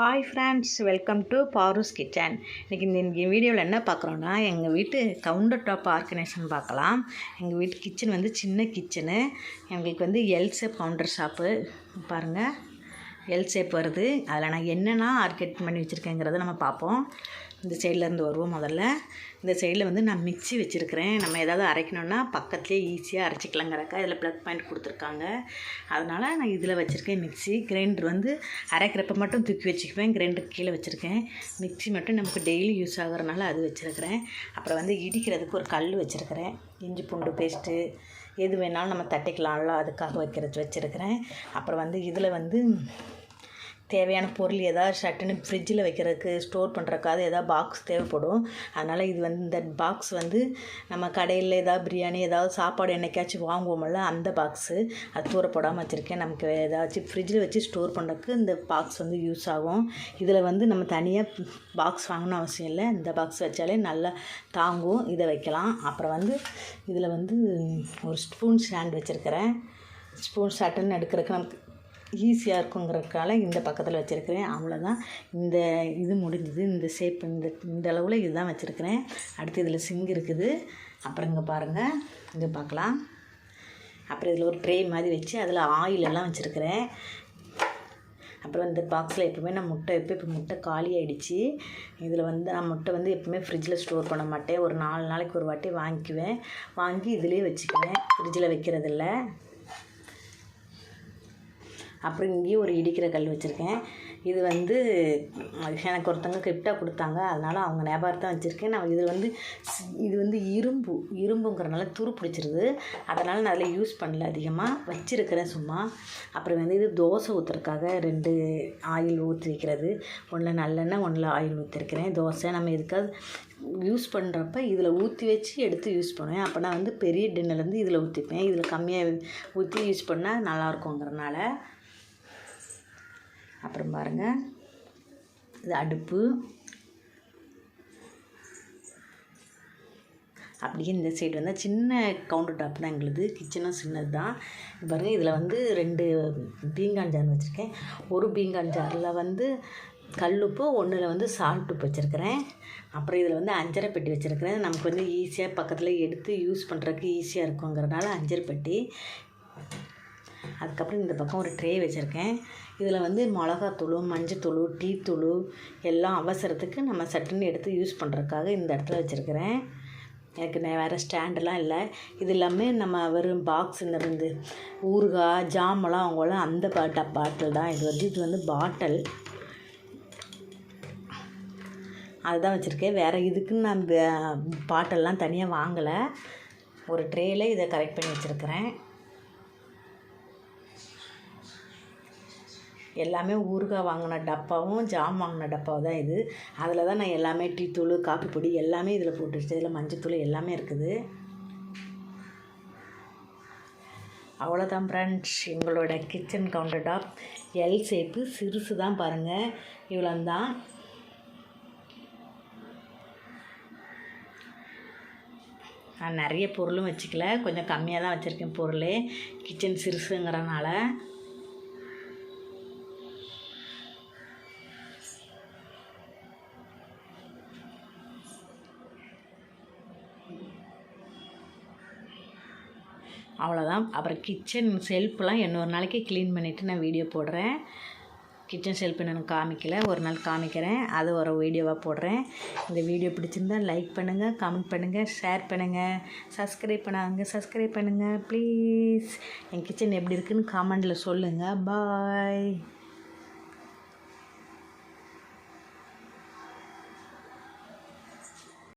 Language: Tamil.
Hi friends welcome to Paru's kitchen இன்றைக்கி இந்த இந்த வீடியோவில் என்ன பார்க்குறோன்னா எங்கள் வீட்டு கவுண்டர் டாப் ஆர்கனைசேஷன் பார்க்கலாம். எங்கள் வீட்டு கிச்சன் வந்து சின்ன கிச்சனு எங்களுக்கு வந்து எல் கவுண்டர் ஷாப்பு பாருங்கள் எல் ஷேப் வருது. அதில் நான் என்னென்னா ஆர்கெட் பண்ணி வச்சுருக்கேங்கிறத நம்ம பார்ப்போம். இந்த சைட்லேருந்து வருவோம் முதல்ல. இந்த சைடில் வந்து நான் மிக்ஸி வச்சுருக்கிறேன். நம்ம ஏதாவது அரைக்கணுன்னா பக்கத்துலேயே ஈஸியாக அரைச்சிக்கலாங்கிறக்கா இதில் ப்ளக் பாயிண்ட் கொடுத்துருக்காங்க. அதனால் நான் இதில் வச்சுருக்கேன் மிக்ஸி. கிரைண்டர் வந்து அரைக்கிறப்ப மட்டும் தூக்கி வச்சுக்குவேன். கிரைண்டர் கீழே வச்சுருக்கேன். மிக்ஸி மட்டும் நமக்கு டெய்லி யூஸ் ஆகிறனால அது வச்சுருக்கிறேன். அப்புறம் வந்து இடிக்கிறதுக்கு ஒரு கல் வச்சுருக்கிறேன். இஞ்சி பூண்டு பேஸ்ட்டு எது வேணாலும் நம்ம தட்டிக்கலாம்ல அதுக்காக வைக்கிறது வச்சுருக்கிறேன். அப்புறம் வந்து இதில் வந்து தேவையான பொருள் ஏதாவது சட்டுன்னு ஃப்ரிட்ஜில் வைக்கிறதுக்கு ஸ்டோர் பண்ணுறக்காவது ஏதாவது பாக்ஸ் தேவைப்படும். அதனால் இது வந்து இந்த பாக்ஸ் வந்து நம்ம கடையில் ஏதாவது பிரியாணி ஏதாவது சாப்பாடு என்னைக்காச்சும் வாங்குவோம்ல அந்த பாக்ஸு அது தூர போடாமல் வச்சுருக்கேன். நமக்கு ஏதாச்சும் ஃப்ரிட்ஜில் வச்சு ஸ்டோர் பண்ணுறதுக்கு இந்த பாக்ஸ் வந்து யூஸ் ஆகும். இதில் வந்து நம்ம தனியாக பாக்ஸ் வாங்கணும் அவசியம் இல்லை. இந்த பாக்ஸ் வச்சாலே நல்லா தாங்கும். இதை வைக்கலாம். அப்புறம் வந்து இதில் வந்து ஒரு ஸ்பூன் ஸ்டாண்ட் வச்சுருக்கிறேன். ஸ்பூன் சட்டன் எடுக்கிறதுக்கு நமக்கு ஈஸியாக இருக்குங்கிறதுக்கால இந்த பக்கத்தில் வச்சுருக்கிறேன். அவ்வளோதான் இந்த இது முடிஞ்சது. இந்த ஷேப் இந்த இந்த அளவில் இதுதான் வச்சுருக்கிறேன். அடுத்து இதில் சிங்க் இருக்குது. அப்புறம் இங்கே பாருங்கள் இங்கே பார்க்கலாம் அப்புறம் இதில் ஒரு ட்ரே மாதிரி வச்சு அதில் ஆயில் எல்லாம் வச்சுருக்கிறேன். அப்புறம் இந்த பாக்ஸில் எப்போவுமே நான் முட்டை வைப்பேன் இப்போ முட்டை காலி ஆகிடுச்சு இதில் வந்து நான் முட்டை வந்து எப்போவுமே ஃப்ரிட்ஜில் ஸ்டோர் பண்ண மாட்டேன். ஒரு நாலு நாளைக்கு ஒரு வாட்டி வாங்கிக்குவேன். வாங்கி இதிலே வச்சுக்குவேன். ஃப்ரிட்ஜில் வைக்கிறதில்ல. அப்புறம் இங்கேயும் ஒரு இடிக்கிற கல் வச்சுருக்கேன். இது வந்து எனக்கு ஒருத்தவங்க கிஃப்டாக கொடுத்தாங்க. அதனால் அவங்க ஞாபகத்தான் வச்சுருக்கேன். நான் இது வந்து இது வந்து இரும்பு இரும்புங்கிறனால துரு பிடிச்சிருது. அதனால் நான் அதில் யூஸ் பண்ணல அதிகமாக வச்சுருக்கிறேன் சும்மா. அப்புறம் வந்து இது தோசை ஊற்றுறதுக்காக ரெண்டு ஆயில் ஊற்றி வைக்கிறது. ஒன்றில் நல்லெண்ணெய் ஒன்றில் ஆயில் ஊற்றிருக்கிறேன் தோசை நம்ம எதுக்காவது யூஸ் பண்ணுறப்ப இதில் ஊற்றி வச்சு எடுத்து யூஸ் பண்ணுவேன். அப்போ நான் வந்து பெரிய டின்னர்லேருந்து இதில் ஊற்றிப்பேன் இதில் கம்மியாக ஊற்றி யூஸ் பண்ணால் நல்லாயிருக்குங்கிறனால அப்புறம் பாருங்கள் இது அடுப்பு. அப்படியே இந்த சைடு வந்தால் சின்ன கவுண்டர் டாப் தான் எங்களுது. கிச்சனும் சின்னது தான். பாருங்கள் இதில் வந்து ரெண்டு பீங்கான் ஜார் வச்சுருக்கேன். ஒரு பீங்கான் ஜாரில் வந்து கல்லுப்பு ஒன்றில் வந்து சால்ட் உப்பு வச்சுருக்கிறேன். அப்புறம் இதில் வந்து அஞ்சரை பெட்டி வச்சுருக்கிறேன். நமக்கு வந்து ஈஸியாக பக்கத்தில் எடுத்து யூஸ் பண்ணுறதுக்கு ஈஸியாக இருக்குங்கிறனால அஞ்சரை பெட்டி. அதுக்கப்புறம் இந்த பக்கம் ஒரு ட்ரே வச்சுருக்கேன். இதில் வந்து மிளகாத்தூள் மஞ்சத்தூள் டீத்தூள் எல்லாம் அவசரத்துக்கு நம்ம சட்டுன்னு எடுத்து யூஸ் பண்ணுறதுக்காக இந்த இடத்துல வச்சுருக்கிறேன். எனக்கு வேறு ஸ்டாண்டெலாம் இல்லை. இது எல்லாமே நம்ம வெறும் பாக்ஸ் இந்த இருந்து ஊறுகாய் ஜாமெல்லாம் அவங்களாம் அந்த பாட்ட பாட்டில் தான். இது வந்து இது வந்து பாட்டில் அதுதான் வச்சுருக்கேன். வேறு இதுக்குன்னு நான் பாட்டெல்லாம் தனியாக வாங்கலை. ஒரு ட்ரேயில் இதை கரெக்ட் பண்ணி வச்சுருக்கிறேன். எல்லாமே ஊறுகாய் வாங்கின டப்பாவும் ஜாம் வாங்கின டப்பாவும் தான் இது. அதில் தான் நான் எல்லாமே டீ தூள் காப்பி பொடி எல்லாமே இதில் போட்டு இதில் மஞ்சத்தூள் எல்லாமே இருக்குது. அவ்வளோதான் ஃப்ரெண்ட்ஸ் எங்களோட kitchen counter top L shape சிறுசு தான் பாருங்கள் இவ்வளோ தான் நான் நிறைய பொருளும் வச்சுக்கல. கொஞ்சம் கம்மியாக தான் வச்சுருக்கேன் பொருள். கிச்சன் சிறுசுங்கிறனால. அவ்வளோதான் அப்புறம் கிச்சன் செல்ஃப்லாம் இன்னொரு நாளைக்கு க்ளீன் பண்ணிவிட்டு நான் வீடியோ போடுறேன். கிச்சன் செல்ஃப் நான் காமிக்கல. ஒரு நாள் காமிக்கிறேன். அது ஒரு வீடியோவாக போடுறேன். இந்த வீடியோ பிடிச்சிருந்தால் லைக் பண்ணுங்கள் கமெண்ட் பண்ணுங்கள் ஷேர் பண்ணுங்கள் சப்ஸ்கிரைப் பண்ணாங்க சப்ஸ்கிரைப் பண்ணுங்கள் ப்ளீஸ் என் கிச்சன் எப்படி இருக்குதுன்னு காமெண்டில் சொல்லுங்கள் பாய்